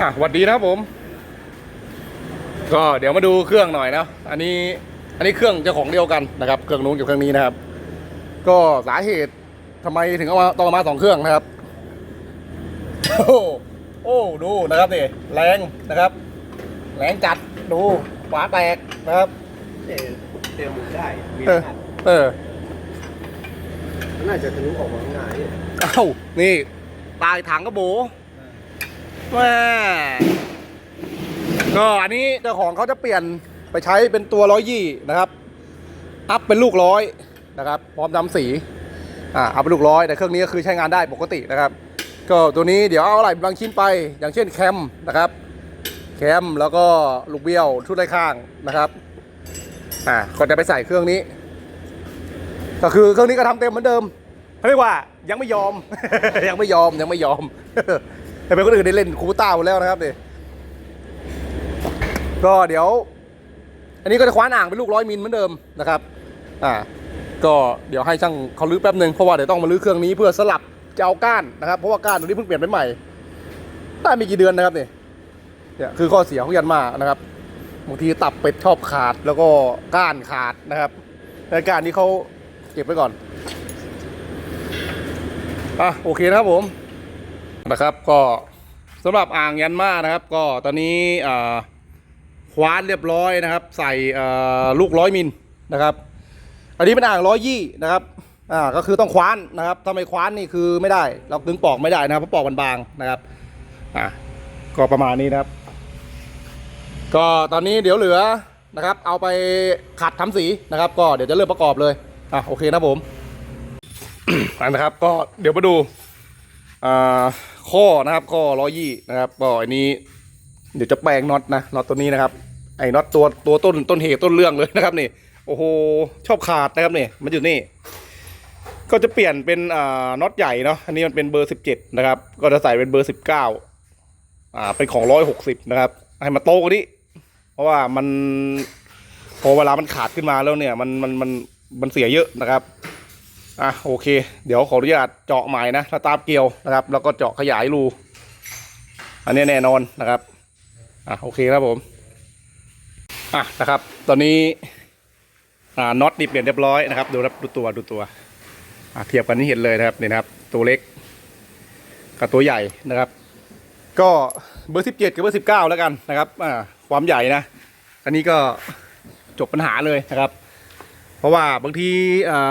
อะสวัสดีนะครับผม ก็เดี๋ยวมาดูเครื่องหน่อยนะ อันนี้อันนี้เครื่องเจ้าของเดียวกันนะครับ เครื่องนู้นกับเครื่องนี้นะครับ ก็สาเหตุทำไมถึงเอามาต้องเอามาสองเครื่องนะครับ โอ้โหโอ้ดูนะครับนี่แรงนะครับ แรงจัดดูฝาแตกนะครับเอ่อเตรียมมือได้มีเออรหัสเออน่าจะทะลุออกมาข้างหน้าเนี่ยเอ้านี่ตายถังกระโบ แม่ก็อันนี้เจ้าของเขาจะเปลี่ยนไปใช้เป็นตัวร้อยยี่นะครับ อัพเป็นลูกร้อยนะครับ พร้อมดำสี อ่า อัพเป็นลูกร้อย แต่เครื่องนี้ก็คือใช้งานได้ปกตินะครับ ก็ตัวนี้เดี๋ยวเอาอะไรบางชิ้นไป อย่างเช่นแคมนะครับ แคมแล้วก็ลูกเบี้ยวชุดไร้ข้างนะครับ อ่า ก็จะไปใส่เครื่องนี้ ก็คือเครื่องนี้ก็ทำเต็มเหมือนเดิมเขาเรียกว่ายังไม่ยอม ยังไม่ยอมยังไม่ยอม แต่เป็นคนอื่นได้เล่นคูต้าหมดแล้วนะครับนี่ก็เดี๋ยว อันนี้ก็จะคว้านอ่างเป็นลูกร้อยมิลเหมือนเดิมนะครับ อ่า ก็เดี๋ยวให้ช่างเขาลื้อแป๊บหนึ่งเพราะว่าเดี๋ยวต้องมาลื้อเครื่องนี้เพื่อสลับจะเอาก้านนะครับเพราะว่าก้านตัวนี้เพิ่งเปลี่ยนไปใหม่ได้ไม่กี่เดือนนะครับนี่เนี่ยคือข้อเสียของยันมานะครับบางทีตับเป็ดชอบขาดแล้วก็ก้านขาดนะครับแต่ก้านนี้เขาเก็บไว้ก่อนอะโอเคนะครับผม นะครับ ก็สำหรับอ่างยันมานะครับ ก็ตอนนี้คว้านเรียบร้อยนะครับ ใส่ลูกร้อยมิลนะครับ อันนี้เป็นอ่างร้อยยี่นะครับอ่าก็คือต้องคว้านนะครับถ้าไม่คว้านนี่คือไม่ได้ เราดึงปอกไม่ได้นะครับเพราะปอกมันบางนะครับอะก็ประมาณนี้นะครับ ก็ตอนนี้เดี๋ยวเหลือนะครับ เอาไปขัดทำสีนะครับ ก็เดี๋ยวจะเริ่มประกอบเลยอะโอเคนะผมอันนะครับก็เดี๋ยวมาดูอ่า ข้อนะครับ ข้อร้อยี่นะครับก็อันนี้ เดี๋ยวจะแปลงน็อตนะน็อตตัวนี้นะครับ ไอ้น็อตตัวตัวต้นต้นเหตุต้นเรื่องเลยนะครับนี่โอ้โหชอบขาดนะครับนี่มันอยู่นี่ก็จะเปลี่ยนเป็นน็อตใหญ่เนาะอันนี้มันเป็นเบอร์สิบเจ็ดนะครับ ก็จะใส่เป็นเบอร์สิบเก้าอ่าเป็นของร้อยหกสิบนะครับ ให้มันโตกว่านี้เพราะว่ามันพอเวลามันขาดขึ้นมาแล้วเนี่ย มันมันมันมันเสียเยอะนะครับ อะโอเค เดี๋ยวขออนุญาตเจาะใหม่นะถ้าตามเกลียวนะครับ แล้วก็เจาะขยายรู อันนี้แน่นอนนะครับอะโอเคครับผมอะนะครับ ตอนนี้อ่าน็อตนี่เปลี่ยนเรียบร้อยนะครับดูครับดูตัวดูตัวอะเทียบกันนี่เห็นเลยนะครับนี่นะครับ ตัวเล็กกับตัวใหญ่นะครับ ก็เบอร์สิบเจ็ดกับเบอร์สิบเก้าแล้วกันนะครับอ่าความใหญ่นะอันนี้ก็จบปัญหาเลยนะครับ ราะว่าบางที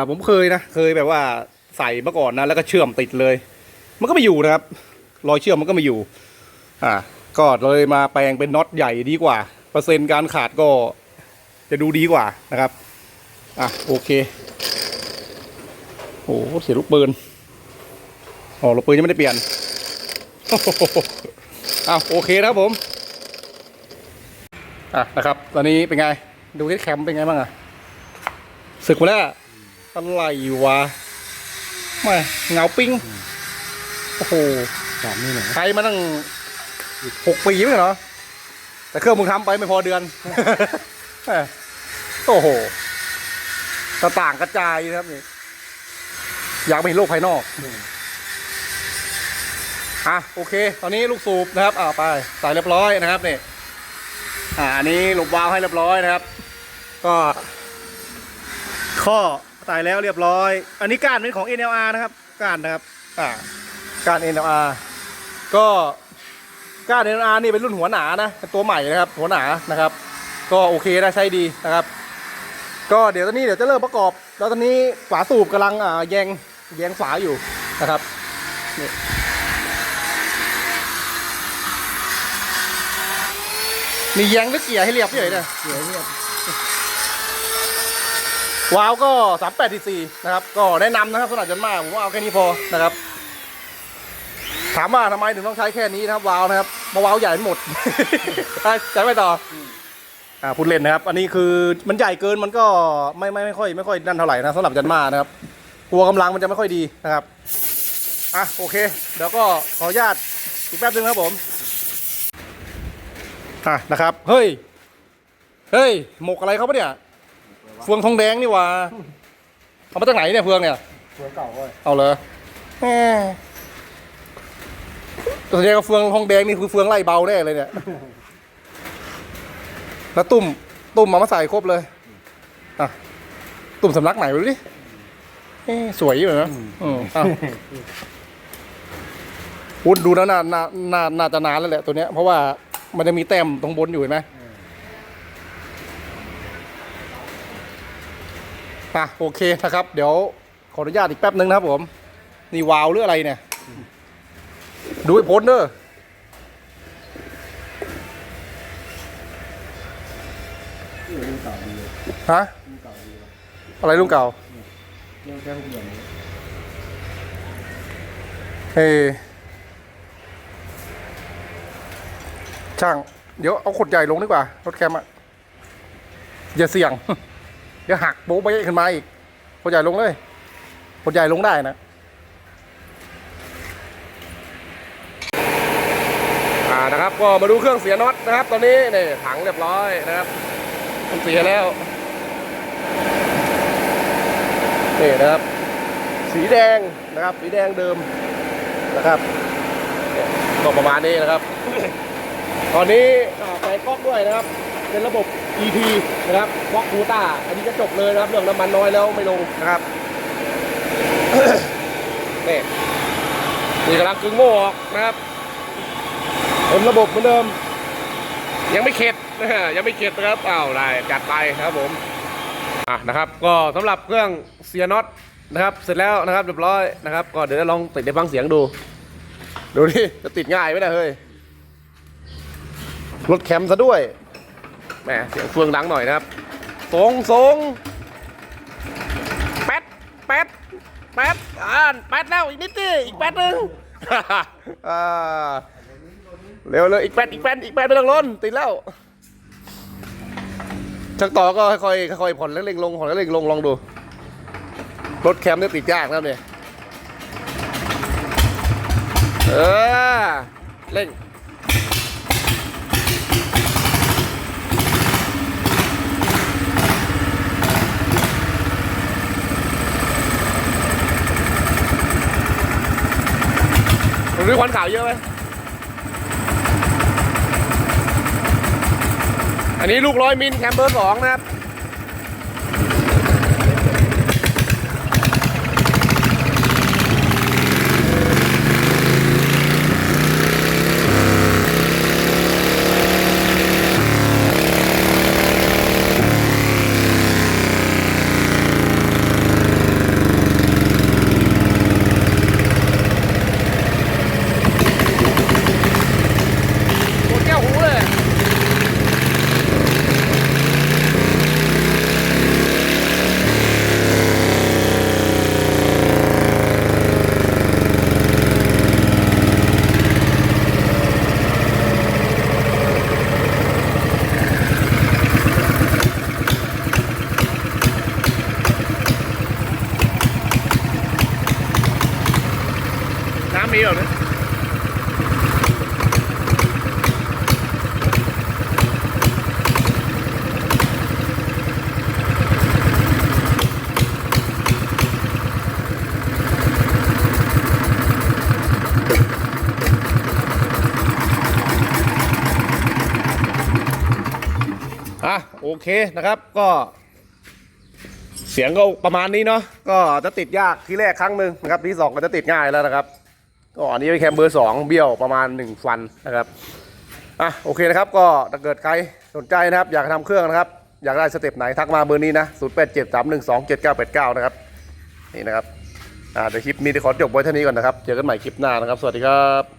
ผมเคยนะ เคยแบบว่าใส่เมื่อก่อนนะแล้วก็เชื่อมติดเลย มันก็ไม่อยู่นะครับ รอยเชื่อมมันก็ไม่อยู่ อ่า ก็เลยมาแปลงเป็นน็อตใหญ่ดีกว่า เปอร์เซ็นต์การขาดก็จะดูดีกว่านะครับ อะโอเค โอ้เสียลูกปืนอ๋อลูกปืนยังไม่ได้เปลี่ยนอ้าวโอเคนะครับผม อะนะครับ ตอนนี้เป็นไง ดูที่แคมป์เป็นไงบ้างอะ ศึกมาแล้วอะไรวะไม่เงาปิ้งโอ้โหสามนี่หน่อยใช้มาตั้งหกปีไม่ใช่เหรอแต่เครื่องมึงทำไปไม่พอเดือนแหม่โอ้โหตาต่างกระจายนะครับนี่อยากไปเห็นโลกภายนอกอะโอเค ตอนนี้ลูกสูบนะครับอ่าไปใส่เรียบร้อยนะครับนี่อ่าอันนี้หลบวาล์วให้เรียบร้อยนะครับ ก็ ข้อใส่แล้วเรียบร้อย อันนี้ก้านเป็นของ NLR นะครับก้านนะครับอ่ากาน NLR ก็ก้าน NLR นี่เป็นรุ่นหัวหนานะเป็นตัวใหม่นะครับ หัวหนานะครับ ก็โอเคนะใช้ดีนะครับ ก็เดี๋ยวตอนนี้เดี๋ยวจะเริ่มประกอบ แล้วตอนนี้ฝาสูบกำลังอ่าแยงแยงฝาอยู่นะครับนี่นี่แยงหรือเกียร์ให้เรียบเฉยเนี่ยเสียเนี่ย วาล์วก็สามแปดสี่นะครับ ก็แนะนำนะครับสำหรับจันมาผมว่าเอาแค่นี้พอนะครับ ถามว่าทำไมถึงต้องใช้แค่นี้นะครับ วาล์วนะครับมาวาล์วใหญ่หมด ใช้ไปต่ออ่าพูดเล่นนะครับ อันนี้คือมันใหญ่เกินมันก็ไม่ไม่ไม่ค่อยไม่ค่อยนั่นเท่าไหร่นะสำหรับจันมานะครับกลัวกำลังมันจะไม่ค่อยดีนะครับอะโอเคเดี๋ยวก็ขออนุญาตอีกแป๊บนึงครับผมอะนะครับ เฮ้ย เฮ้ย หมกอะไรเขาปะเนี่ย เฟืองทองแดงนี่หว่าเอามาจากไหนเนี่ยเฟืองเนี่ยตัวเก่าเว้ยเอาเลยแหมตัวนี้ก็เฟืองทองแดงนี่คือเฟืองไล่เบาแน่เลยเนี่ย แล้วตุ่มตุ่มมามาใส่ครบเลยอะตุ่มสำลักไหนดูดิเอ๊ะสวยอยู่นะอืมอะอุดดูแล้วน่าน่าน่าน่าจะนานแล้วแหละตัวเนี้ยเพราะว่ามันจะมีแต้มตรงบนอยู่เห็นไหมอ่ะโอเคนะครับ เดี๋ยวขออนุญาตอีกแป๊บนึงนะครับผม นี่วาวหรืออะไรเนี่ย ดูให้พ้นเด้อฮะอะไรลุงเก่าเรื่องแค่เปลี่ยนนี้เฮ้ช่าง เดี๋ยวเอาขดใหญ่ลงดีกว่า รถแคมอะอย่าเสี่ยง เดี๋ยวหักโบ๊ะไปขึ้นมาอีกขดใหญ่ลงเลยขดใหญ่ลงได้นะอ่านะครับก็มาดูเครื่องเสียน็อตนะครับ ตอนนี้นี่ถังเรียบร้อยนะครับมันเสียแล้วนี่นะครับ สีแดงนะครับ สีแดงเดิมนะครับก็ประมาณนี้นะครับ ตอนนี้อ่าแปก๊อกด้วยนะครับ เป็นระบบ EP นะครับก๊อกคูต้าอันนี้ก็จบเลยนะครับเรื่องน้ำมันน้อยแล้วไม่ลงนะครับนี่นี่กำลังกึ่งโม่ออกนะครับเป็นระบบเหมือนเดิม ยังไม่เข็ดนะฮะยังไม่เข็ดนะครับอ้าวได้จัดไปครับผมอะนะครับ ก็สำหรับเครื่องเสียน็อตนะครับ เสร็จแล้วนะครับเรียบร้อยนะครับ ก็เดี๋ยวจะลองติดในฟังเสียงดู ดูดิจะติดง่ายไหมเนะเฮ้ยรถแคมซะด้วย แหมเสียงเฟืองดังหน่อยนะครับสงสงแป๊ดแป๊ดแป๊ดอ่านแป๊ดแล้วอีกนิดดิอีกแป๊ดหนึ่งอ่าเร็วเลยอีกแป๊ดอีกแป๊ดอีกแป๊ดไม่ต้องล้นติดแล้วช่างต่อก็ค่อยค่อยผ่อนแล้วเร่งลงผ่อนแล้วเร่งลงลองดูรถแคมป์เนี่ยติดยากนะครับเนี่ยเออเร่ง หรือควันขาวเยอะไหมอันนี้ลูกร้อยมิลแคมเบอร์สองนะครับ หมดแก้วหูเลยีหรอเนี่ยอะโอเคนะครับก็เสียงก็ประมาณนี้เนาะก็จะติดยากทีแรกครั้งหนึ่งนะครับที่สองก็จะติดง่ายแล้วนะครับ ก็อันนี้เป็นแคมเบอร์สองเบี้ยวประมาณ 1 ฟันนะครับอะโอเคนะครับก็ถ้าเกิดใครสนใจนะครับ อยากทำเครื่องนะครับ อยากได้สเต็ปไหนทักมาเบอร์นี้นะ0 8 7 3 1 2 7 9 8 9นะครับนี่นะครับอ่าเดี๋ยวคลิปนี้ขอจบไว้เท่านี้ก่อนนะครับ เจอกันใหม่คลิปหน้านะครับ สวัสดีครับ